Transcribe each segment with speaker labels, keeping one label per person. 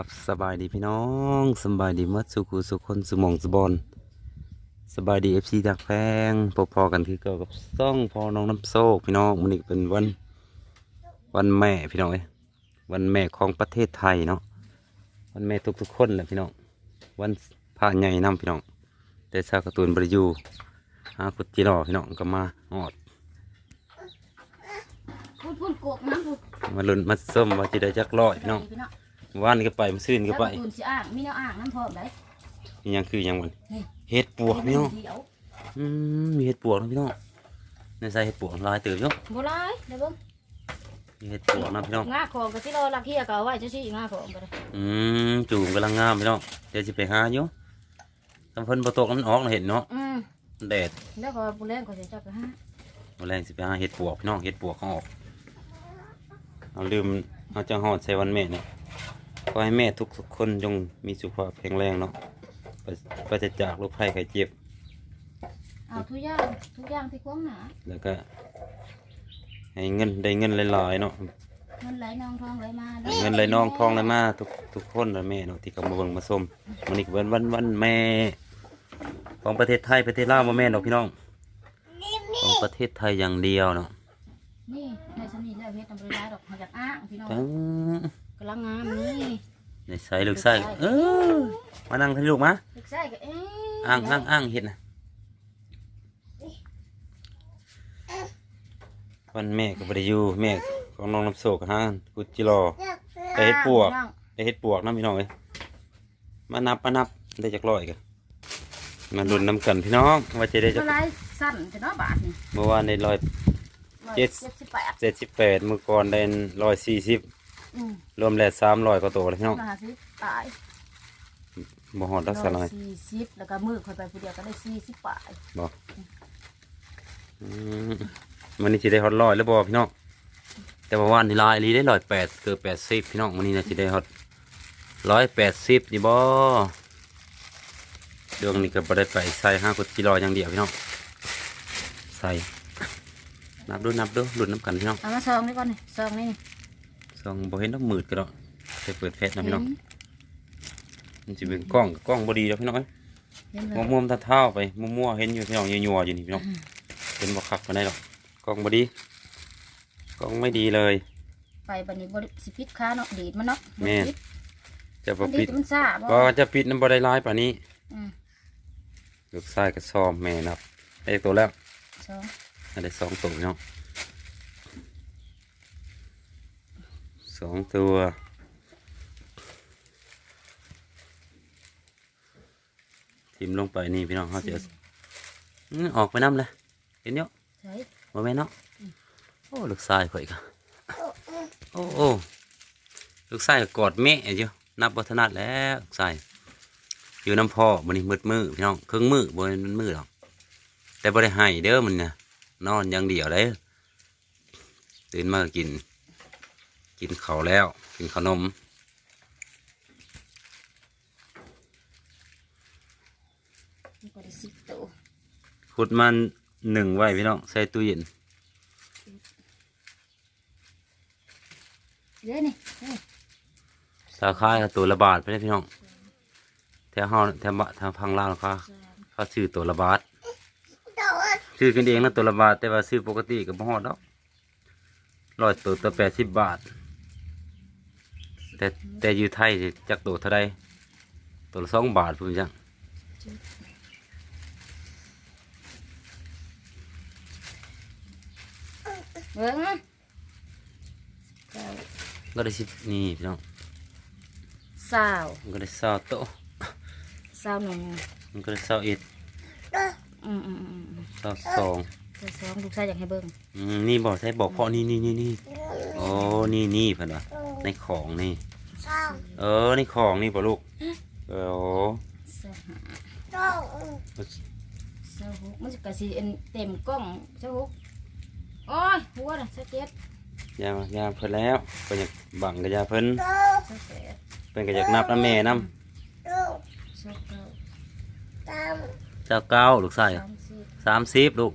Speaker 1: ครับสบายดีพี่น้องสบายดีหมัดสุขุสุขคนสมองสบอนสบายดีเอฟซีจากแพงพอพอๆกันคือเกี่ยวกับซ่องพอน้องน้ำโซกพี่น้องมันนี้เป็นวันวันแม่พี่น้องเอ้ยวันแม่ของประเทศไทยเนาะวันแม่ทุกๆคนแหละพี่น้องวันพระใหญ่นํพี่น้องแต่ชาวการ์ตูนบริยูหากุดจีรอพี่น้องก็มาหอด
Speaker 2: พูดพูดโกกนะพูด
Speaker 1: มาลุ้นมาส้มว่าจะได้จักร้อยพี่น้อง
Speaker 2: พี่น้อง
Speaker 1: ว่านก็ไปมาซื่นก็ไป
Speaker 2: แล้วตูนสิอ่างมีแนวอ่างน้ำพร้อมได้
Speaker 1: นี่ยังคือยังวัน
Speaker 2: นี่
Speaker 1: เห็ดปวกพี่น้อง
Speaker 2: เดี๋ยว
Speaker 1: อืมมีเห็ดปวกนะพี่น้องในใส่เห็ดปวกลายเติบเนาะ
Speaker 2: โบราณเดี๋ยวเบิ่ง
Speaker 1: มีเห็ดปวกนะพี่น้อง
Speaker 2: งาของก็สิรอลักเฮียก็เอาไว้จะสิงาของก็ได้
Speaker 1: อืมจูงกำลังงามพี่น้องเดี๋ยวจะไปหาอยู่ทำเพิ่นประตกมันออกน่ะเห็นเนาะ
Speaker 2: อืม
Speaker 1: แดด
Speaker 2: แล้วก็บุแรงก็จะจับไปฮะ
Speaker 1: วันแรงสิไปหาเห็ดปวกพี่น้องเห็ดปวกเขาออกเอาลืมเอาจังหอดใส่วันแม่เนี่ย ขอให้แม่ทุกทุกๆคนจงมีสุขภาพแข็งแรงเนาะปราปราศจากโรคภัยไข้เจ็บ
Speaker 2: เอาทุกอย่างทุกอย่างที่ควงหนา
Speaker 1: แล้วก็ ให้เงินได้เงินหลายๆเนาะ
Speaker 2: เงินไหลนองทองไหลมา
Speaker 1: ให้เงินไหลน้องทองไหลมาทุกทุกคนนะแม่เนาะที่เขามาเบิ่งมาชมวันนี้ก็เป็นวันวันแม่ ของประเทศไทยประเทศลาวบ่แม่นดอกพี่น้อง ของประเทศไทยอย่างเดียวเนาะ
Speaker 2: นี่ในสนิทแล้วเฮ็ดตำบลได้ดอกมาจากอ่างพี่น้อง
Speaker 1: ทั้ง
Speaker 2: กำลังงามนี่
Speaker 1: ในใส่ลูกใส่เออมานั่งที่ลูกมา
Speaker 2: เล็กไส้ก็เอ๊ะ
Speaker 1: อ้างอ้างอ้างเห็ดนะวันแม่ก็บ่ได้อยู่แม่ของน้องน้ำโศกฮะกุจิรอไปเฮ็ดปวก
Speaker 2: พี่น้อง
Speaker 1: ได้เฮ็ดปวกนะพี่น้องเอ้ยมานับมานับได้จักร้อยกันมาลุ้นน้ำกันพี่น้องว่าจะได้จั
Speaker 2: เท่ากไรสั้นจะเนาะบาทนี่
Speaker 1: เมื่อวานได้ร้อยเจ็ด
Speaker 2: เจ็ดสิบแปด
Speaker 1: เจ็ดสิบแปดมื่อก่อนได้ร้อยสี่สิบ
Speaker 2: อืม
Speaker 1: รวมแล้วสามร้อยกว่าตัวเลยพี่น้อง
Speaker 2: มาหาสิตาย
Speaker 1: บ่ฮอดรักษาหน่อย
Speaker 2: สี่สิบแล้วก็มือคนไปผู้เดียวก็ได้สี่สิบปลาย
Speaker 1: บ่อืมมันนี่สิได้ฮอดร้อยแล้วบ่พี่น้องแต่ว่าวันนี้ลายลีได้ร้อยแปดเกือบแปดสิบพี่น้องมันนี้น่าสิได้ฮอดร้อยแปดสิบนี่บ่เดืองนี้ก็บ่ได้ไปใส่ห้ากดกิโลอย่างเดียวพี่น้องใส่นับดูนับดูลุ้นน้ำกันพี่น้อง
Speaker 2: เอามาซองนี่ก่อนนี่ซองนี่
Speaker 1: ส่องบ่เห็นดอกมืดก็ดอกจะเปิดแฟลชนะพี่น้อง
Speaker 2: เห็
Speaker 1: มันจะเป็นกล้องกล้องบดีแล้วพี่น้องเอ้ย
Speaker 2: เห็นเล
Speaker 1: มัวยมัวๆตาเท้าไปมัวๆเห็นอยู่พี่น้องยัวๆอยู่นี่พี่น้องเป็นบ่คักปานใดดอกกล้องบดีกล้องไม่ดีเลย
Speaker 2: ไปบันนี้บริสิพิษค้าเนาะดีดมันเนาะ
Speaker 1: แม่นจะบ่
Speaker 2: มันดี
Speaker 1: ปิ
Speaker 2: ด
Speaker 1: ด
Speaker 2: มันซ่าบ่
Speaker 1: ก็จะปิดน้ำบ่ได้ร้ายป่านนี้
Speaker 2: อืม
Speaker 1: ลูกชายก็ซ้อมแม่นับได้ตัวแล้ว
Speaker 2: สอง
Speaker 1: ได้สองตัวพี่น้อง สองตัว ทิมลงไปนี่พี่น้องเขาจะอื้อออกไปน้ำเลยเห็นเนาะ
Speaker 2: ใช่
Speaker 1: บ่แม่นเนาะโอ้ลูกชายข่อยก็โอ้โอ้ลูกชายก็กอดแม่อยู่นับวัฒนัดแล้วลูกชายอยู่น้ำพ่อมันนี่มืดมือพี่น้องครึ่งมือบ่แม่นมันมือหรอกแต่บ่ได้ให้เด้อมันเนี่ยนอนอย่างเดียวเลยตื่นมาก็กิน กินข้าวแล้ว กินขนม
Speaker 2: มันก็ได้สิบตัว
Speaker 1: ขุดมันหนึ่งไว้พี่น้อง ใส่ตู้เย็น
Speaker 2: เด้นี่เด้
Speaker 1: สาขาก็ตัวละบาทไปเลยพี่น้อง แถวเฮาแถวบะทางพังลาวเขา
Speaker 2: สาม
Speaker 1: เขาซื้อตัวละบาทซื้อกันเองนะตัวละบาทแต่ว่าซื้อปกติก็บ่ฮอดดอกร้อยตัวตัวแปดสิบบาท แต่แต่อยู่ไทยสิจักตัวเท่าใดตัวละสองบาทพุ่นจัง
Speaker 2: เบิ่งเก้า
Speaker 1: ก็ได้สิบนี่พี่น้อง
Speaker 2: สาว
Speaker 1: มันก็ได้เศร้าโตะ
Speaker 2: สาวหนึ่ง
Speaker 1: มันก็ได้เศร้าเอ็ด
Speaker 2: อืมอืมอืมอืม
Speaker 1: เศร้าสอง
Speaker 2: ตัวสองลูกชายอยากให้เบิ่ง
Speaker 1: อืมนี่บอกใช้บอกพ่อนี่นี่นี่นี่โอ้นี่นี่เพิ่นว่าในของนี่ เออในของนี่ป่ะลูกเออโอ้
Speaker 2: สาวห้าสาวหกมันจะกระสีเต็มกล้องสาวหกโอ้ยหัวน่ะสาวเจ็ด
Speaker 1: ยายาเพิ่นแล้วเพิ่นอยากบังกับยาเพิ่น
Speaker 2: สาวแปด
Speaker 1: เพิ่นก็อยากนับน้ำแม่น้
Speaker 2: สาวเก้าำ
Speaker 1: เจ้าเก้าลูกชาย
Speaker 2: สามสิบ
Speaker 1: สามสิบลูก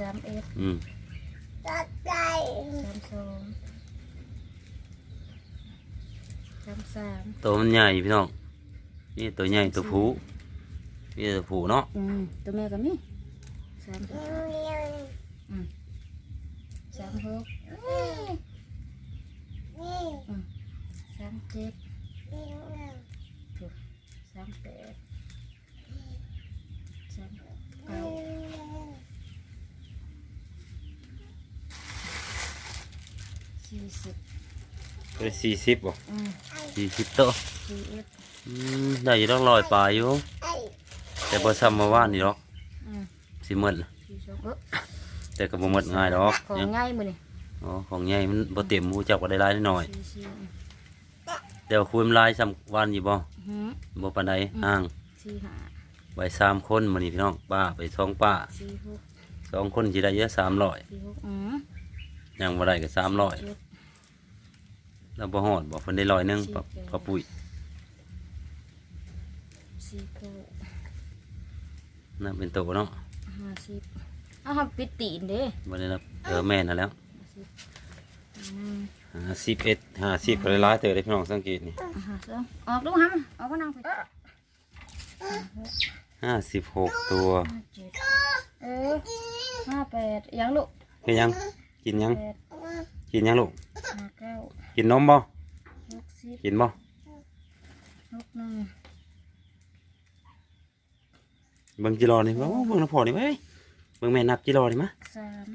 Speaker 2: สามเอ็ด
Speaker 1: อืม
Speaker 2: สามสองสามสาม
Speaker 1: ตัวมันใหญ่พี่น้องนี่ตัวใหญ่ตัวผู้นี่ตัวผู้เนาะ
Speaker 2: อืมตัวแม่ก็มีสามหกอืมสามหกอืมสามเจ็ดถูกสามแปดสามเก้าสี่สิบ
Speaker 1: เป็นสี่สิบบ่
Speaker 2: อืม
Speaker 1: สี่สิบโตน่าจะต้องลอยปลาอยู่ แต่พอซ้ำมาว่านี่หรอก
Speaker 2: อืม
Speaker 1: สิหมื
Speaker 2: อน
Speaker 1: แต่ก็บเหมือนง่ายหรอก
Speaker 2: ของ
Speaker 1: ง่า
Speaker 2: ยมือนี่
Speaker 1: อ๋อของง่ายมันบ่เต็มหูจักว่ได้หลายนิดหน่อย
Speaker 2: เดี๋
Speaker 1: ยวคุยมลายซ้ำว่านอยู่บ่บ่ปานใดอ่าง
Speaker 2: สี่
Speaker 1: ไว้สามคนมื้นี่พี่น้องป้าไปสองป้า
Speaker 2: ส
Speaker 1: องคนจีได้เยอะสาม
Speaker 2: หกอยม
Speaker 1: ยังว่าได้ก็ลอย
Speaker 2: เรา
Speaker 1: บ่หอดบอกเพิ่นได้ลอยหนึงปะปะปุ๋ย
Speaker 2: สี่
Speaker 1: น่าเป็นโตเนาะ
Speaker 2: ห้าสิบอ้าวปิดตีนเด้
Speaker 1: บ่ได้รับเออแม่นน่ะแล้วห้าสิบเอ็ดห้าสิบเพิ่นได้หลายเตอได้พี่น้องสังเกตนี่
Speaker 2: ห้าสองออกลูกห้ำออกก็นั่งห้า
Speaker 1: สิบหกตัว
Speaker 2: ห้าเจ็ดแปดยังลูก
Speaker 1: เป็นยังกินยัง
Speaker 2: แปด
Speaker 1: กินยังลูก
Speaker 2: ห้าเก้า
Speaker 1: กินนมบ่
Speaker 2: หกสิบ
Speaker 1: กินบ่
Speaker 2: หกหนึ่ง
Speaker 1: เบิ่งจิรอนี่เบิ่งเบิ่งน้ำพอนี่เว้ยเบิ่งแม่นับจิรอนี่มะ
Speaker 2: สาม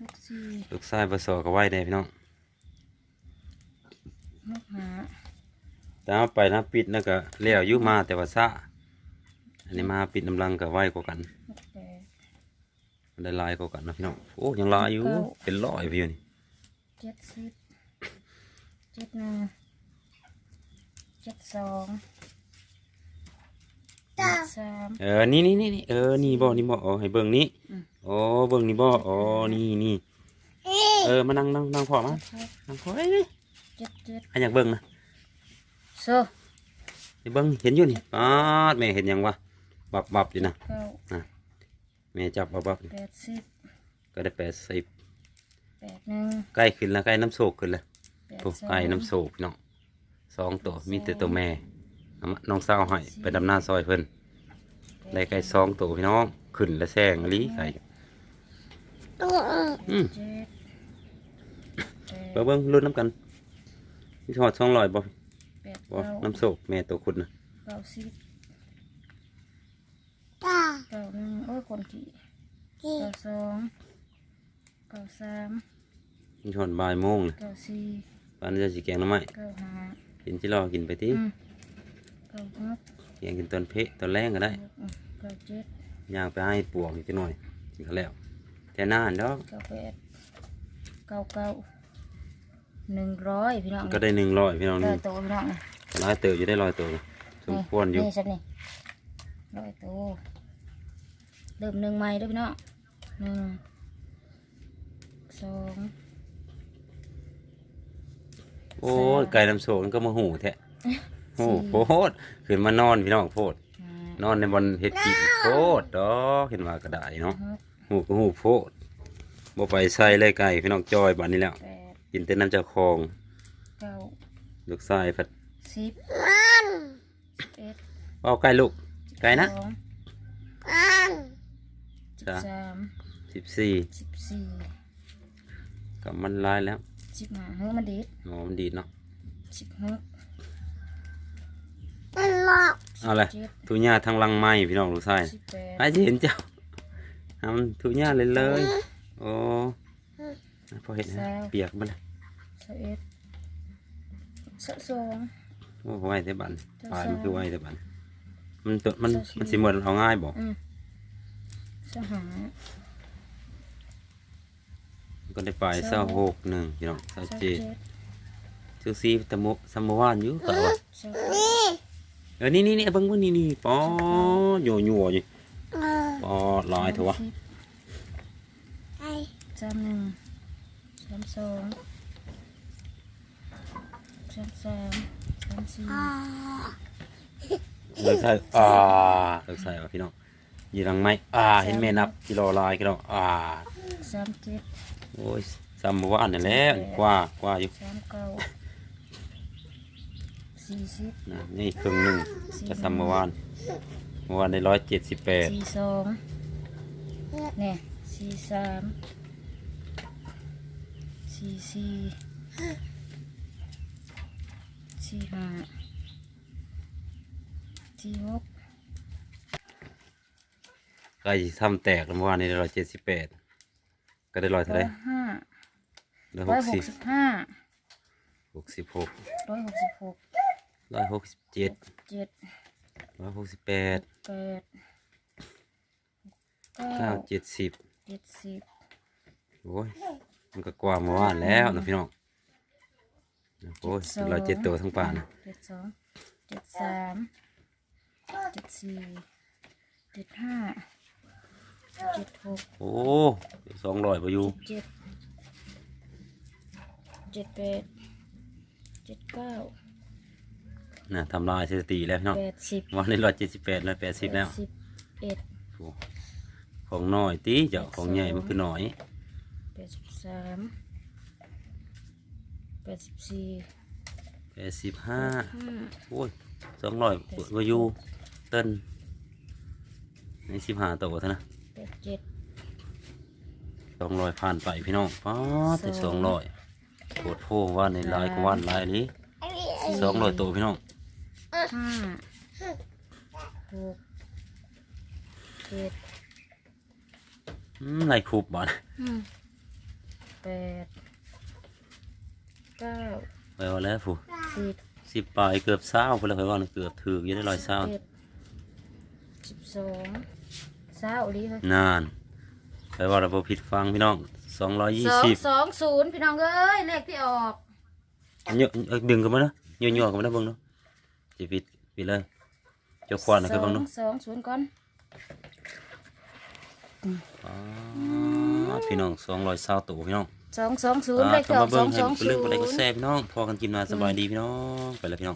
Speaker 2: หกสี่
Speaker 1: ลูกชายบ่สอก็ไว้ได้พี่น้อง
Speaker 2: หกห้า
Speaker 1: แต่เอาไปนะปิดแล้วก็แล้วอยู่มาแต่ว่าซะอันนี้มาปิดน้ำลังก็ไวกว่ากัน
Speaker 2: หกแปด
Speaker 1: มัน ได้หลายกว่ากันนะพี่น้องโอ้ยังหลายอยู่เป็นร้อยพี่อยู่นี่
Speaker 2: เจ็ดสิบเจ็ดหนึ่งเจ็ดสองเจ็ดสาม
Speaker 1: เออนี่นี่นี่นี่เออนี่บ่นี่บ่อ๋อให้เบิ่งนี้
Speaker 2: อืม
Speaker 1: โอ้เบิ่งนี่บ่อ๋อนี่นี่เออมานั่งนั่งนั่งพอมา
Speaker 2: เจ็ดหก
Speaker 1: นั่งพอเอ้ยนี่
Speaker 2: เจ็ดเจ็ด
Speaker 1: อันอยากเบิ่งนะ
Speaker 2: โซ
Speaker 1: ให้เบิ่งเห็นอยู่นี่ป๊าดแม่เห็นยังวะบับบับอยู่นะ
Speaker 2: เก้า
Speaker 1: แม่จับบับบับอยู่
Speaker 2: แปดสิบ
Speaker 1: ก็ได้แปดสิบ
Speaker 2: แปดหนึ่ง
Speaker 1: ใกล้ขึ้นแล้วใกล้น้ำโศกขึ้นแล้ว
Speaker 2: แปด
Speaker 1: ถูก
Speaker 2: สอง
Speaker 1: ใกล้น้ำโศกพี่น้องสองตัวมีแต่ตัวแม่เอามาน้องสาวให้ไปดำหน้าซอยเพิ่นได้ใกล้สองตัวพี่น้องขึ้นและแซงอลีไก่อืม
Speaker 2: เจ็ดแป
Speaker 1: เบิ่ง
Speaker 2: ด
Speaker 1: เบิ่งรุ่นน้ำกันมีทอดสองร้อยบ่
Speaker 2: แปด
Speaker 1: บ่
Speaker 2: เก้า
Speaker 1: น้ำโศกแม่ตัวคุณนะ
Speaker 2: เก้าสิบเก้าหนึ่งโอ้ยคนกี่เก้าสองเก้าสาม
Speaker 1: มีทอดบ่ายโมงนะ
Speaker 2: เก้าสี่
Speaker 1: ปานนี้จะสิแกงหน้ำไม้
Speaker 2: เก้าห้า
Speaker 1: กินจิรอกินไปติ
Speaker 2: อืมเก้าหก
Speaker 1: แกงกินตอนเพะตอนแรงก็ได้
Speaker 2: อืมเก้าเจ็ด
Speaker 1: ย่างไปให้ปวกอีกจักหน่อยกินข้าวแล้วแต่นานดอก
Speaker 2: เก้าแปดเก้าเก้าหนึ่งร้อยพี่น้อง
Speaker 1: ก็ได้หนึ่งร้อยพี่น้อง
Speaker 2: เอ
Speaker 1: นี่
Speaker 2: อโตพี่น้องนะ
Speaker 1: ร้อยเติบอยู่ได้ร้อยตัวนะสมควรอยู่
Speaker 2: นี่สักนี่ร้อยโต เริ่มหนึ่งใหม่เด้วยพี่น้องหนึ่งสอง
Speaker 1: โอ้ยไก่น้ำโศกมันก็มาหูแท้โอ้โพดขึ้นมานอนพี่น้องโพด
Speaker 2: ห้าน
Speaker 1: อนในบนเฮ็ดกินโพดดอกเห็นว่ากระไดเนาะ
Speaker 2: หก
Speaker 1: หูก็หูโพดบ่ไปใส่เลยไก่พี่น้องจอยบัดนี้แล้ว
Speaker 2: แปด
Speaker 1: กินแต่น้ำเจ้าของ
Speaker 2: เก้า
Speaker 1: ลูกชายพัด
Speaker 2: สิบสิบเอ็ด
Speaker 1: เอาไก่ลูกไก่นะ
Speaker 2: สองสิบ
Speaker 1: จ้ะ
Speaker 2: สาม
Speaker 1: สิบสี่
Speaker 2: สิบสี่
Speaker 1: กับมันลายแล้ว
Speaker 2: สิบห้าเฮ้ยมันดีด
Speaker 1: อ๋อมันดีดเนาะ
Speaker 2: สิบหก
Speaker 1: เอาเลย
Speaker 2: เจ็ด
Speaker 1: ทุญ่าทางลังไม้พี่น้องลูกชาย
Speaker 2: สิบแปด
Speaker 1: ไอ้ที่เห็นเจ้าทำทุญ่าเลยเลยโอ้พอเห็นนะเปียกมันเลย
Speaker 2: สิบเอ็ดสิบสอง
Speaker 1: โอ้ไหวแต่บัน
Speaker 2: เจ้า
Speaker 1: ปลาย
Speaker 2: สาว
Speaker 1: มันคือไหวแต่บันมันตัวมัน
Speaker 2: เจ้าชี
Speaker 1: มันสิเหมือนเอาง่ายบอก
Speaker 2: อืม สหา
Speaker 1: ก็ได้ปลายเศร้าหกหนึ่งพี่น้องเศร้า
Speaker 2: สิบ
Speaker 1: เจ็
Speaker 2: เจ็
Speaker 1: ด
Speaker 2: ด
Speaker 1: ซื้อซีตะโมซัมโมวานอยู่ต่อวะ
Speaker 2: สิบ
Speaker 1: เออนี่นี่นี่เบิ่งเบิ่งนี่นี่ปอโยโย่อยู่ปอลอยเถอะวะ
Speaker 2: สิบสามหนึ่งสามสองสามสามสามสี่
Speaker 1: เลิกใส่อ่าเลิกใส่วะพี่น้อง ยีรังไม้อ่าเห็นแม่นับกิโลลายกิโลอ่า
Speaker 2: สามเจ็ด
Speaker 1: โอ้ยซัมโมวานนี่แหละกว่ากว่าอยู่
Speaker 2: สามเก้าสี่สิบ
Speaker 1: นะนี่ครึ่งหนึ่งจะทำเมื่อวานเมื่อวานได้ร้อยเจ็ดสิบแปด
Speaker 2: สี่สองเนี่ยสี่สามสี่สี่สี่ห้าสี่หก
Speaker 1: ใกล้สิทำแตกแล้วเมื่อวานนี้ได้ร้อยเจ็ดสิบแปดก็ได้ร้อยเท่าไห
Speaker 2: ร้
Speaker 1: ร
Speaker 2: อยห้า
Speaker 1: ร้อยห
Speaker 2: ร้อย
Speaker 1: ก
Speaker 2: ห
Speaker 1: สิ
Speaker 2: ก
Speaker 1: บ
Speaker 2: สิบห้า
Speaker 1: หกสิบหก
Speaker 2: ร้อยหกสิบหก
Speaker 1: ร้อยหกสิบเจ็ด
Speaker 2: เจ็ด
Speaker 1: ร้อยหกสิบแปด
Speaker 2: แปดเก้า
Speaker 1: เก้าเจ็ดสิบ
Speaker 2: เจ็ดสิบ
Speaker 1: โอ้ยมันก็กว่าเมื่อวานแล้วนะพี่น้องโอ้ยร้อยเจ็ดตัวทั้งป่านะ
Speaker 2: เจ็ดสองเจ็ดสามเจ็ดสี่เจ็ดห้า เจ็ดหก
Speaker 1: โอ้สองร้อยไปอยู่
Speaker 2: เจ็ดเจ็ดแปดเจ็ดเก้า
Speaker 1: นะทำลายสถิติแล้วพี่น้อง
Speaker 2: แปดสิบ
Speaker 1: วันนี้ร้อยเจ็ดสิบแปดร้อยแปดสิบแล้ว
Speaker 2: สิบเอ็ด
Speaker 1: โอ้ของน้อยตีเจ้าของใหญ่มันคือน้อย
Speaker 2: แปดสิบสามแปดสิบสี่
Speaker 1: แปดสิบห้า
Speaker 2: ห้า
Speaker 1: โอ้ยสองร้อยเปิดวาอยูเต้นในสิบห้าตัวเท่านะ
Speaker 2: แปดเจ็ด
Speaker 1: สองร้อยผ่านไปพี่น้องป๊าดแต่สองร้อยโคตรโพว่านในลายก็ว่านลายนี้สองร้อยตัวพี่น้อง
Speaker 2: ห้าหกเจ็ด
Speaker 1: อืมลายคูบบ่อน
Speaker 2: อืมแปดเก้า
Speaker 1: ไปเอาแล้วผู้
Speaker 2: สิบ
Speaker 1: สิบปลายเกือบเศร้าไปแล้วไปว่าเกือบถืออยังได้ร้อยเศร้า
Speaker 2: สิบเอ็ดสิบสอง เศร้าดีเลย
Speaker 1: นานไปว่าเราบ่ผิดฟังพี่น้องสองร้อยยี่
Speaker 2: สอง
Speaker 1: สิบ
Speaker 2: สองศูนย์พี่น้องเอ้ยเลขที่ออก
Speaker 1: เยอะเอ้ยดึงกันมาเนาะเยอะๆกันมาเนาะเบิ่งเนาะสิปิดปิดเลยเจ้าควันนะ
Speaker 2: ส
Speaker 1: คือ
Speaker 2: อ
Speaker 1: เบิ่ง
Speaker 2: ง
Speaker 1: เนาะ
Speaker 2: สองศูนย์ก่อน
Speaker 1: อ๋อพี่น้องสองร้อยเศร้าตัวพี่น้อง
Speaker 2: สองสองศูนย์เลขที่อ
Speaker 1: มา
Speaker 2: อกส
Speaker 1: เบิ่
Speaker 2: องง
Speaker 1: ให้
Speaker 2: สอง
Speaker 1: เรื่
Speaker 2: ศู
Speaker 1: อง
Speaker 2: น
Speaker 1: อะไรก็
Speaker 2: ย์
Speaker 1: แซ่บพี่น้องพอกันกินมาสบายดีพี่น้องไปแล้วพี่น้อง